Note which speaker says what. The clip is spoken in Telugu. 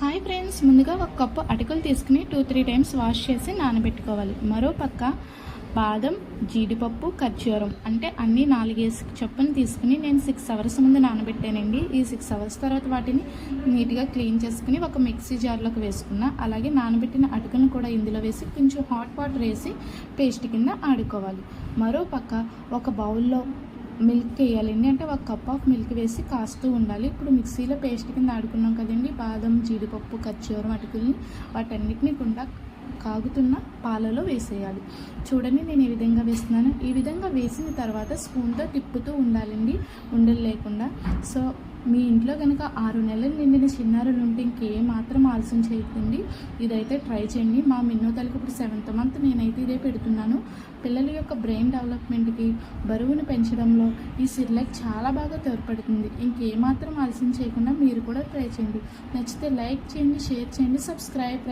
Speaker 1: హాయ్ ఫ్రెండ్స్ ముందుగా ఒక కప్పు అటుకులు తీసుకుని టూ త్రీ టైమ్స్ వాష్ చేసి నానబెట్టుకోవాలి. మరో పక్క బాదం జీడిపప్పు ఖర్జూరం అంటే అన్ని నాలుగేసి చొప్పున తీసుకుని నేను సిక్స్ అవర్స్ ముందు నానబెట్టానండి. ఈ సిక్స్ అవర్స్ తర్వాత వాటిని నీట్గా క్లీన్ చేసుకుని ఒక మిక్సీ జార్లోకి వేసుకున్న అలాగే నానబెట్టిన అటుకులను కూడా ఇందులో వేసి కొంచెం హాట్ వాటర్ వేసి పేస్ట్ కింద ఆడుకోవాలి. మరో పక్క ఒక బౌల్లో మిల్క్ వేయాలండి అంటే ఒక కప్ ఆఫ్ మిల్క్ వేసి కాస్తూ ఉండాలి. ఇప్పుడు మిక్సీలో పేస్ట్ కింద ఆడుకున్నాం కదండి బాదం జీడిపప్పు ఖర్జూరం అటుకుల్ని వాటన్నిటిని కూడా కాగుతున్న పాలలో వేసేయాలి. చూడండి నేను ఈ విధంగా వేస్తున్నాను. ఈ విధంగా వేసిన తర్వాత స్పూన్తో తిప్పుతూ ఉండాలండి ఉండలు లేకుండా. సో మీ ఇంట్లో కనుక ఆరు నెలలు నిండిన చిన్నారులు ఉంటే ఇంకేం మాత్రం ఆలస్యం చేయకండి ఇదైతే ట్రై చేయండి. మా మిన్నో ఇప్పుడు సెవెంత్ మంత్. నేనైతే ఇదే పెడుతున్నాను. పిల్లల యొక్క బ్రెయిన్ డెవలప్మెంట్కి బరువును పెంచడంలో ఈ సిర్లెక్ చాలా బాగా తోడ్పడుతుంది. ఇంకేమాత్రం ఆలస్యం చేయకుండా మీరు కూడా ట్రై చేయండి. నచ్చితే లైక్ చేయండి షేర్ చేయండి సబ్స్క్రైబ్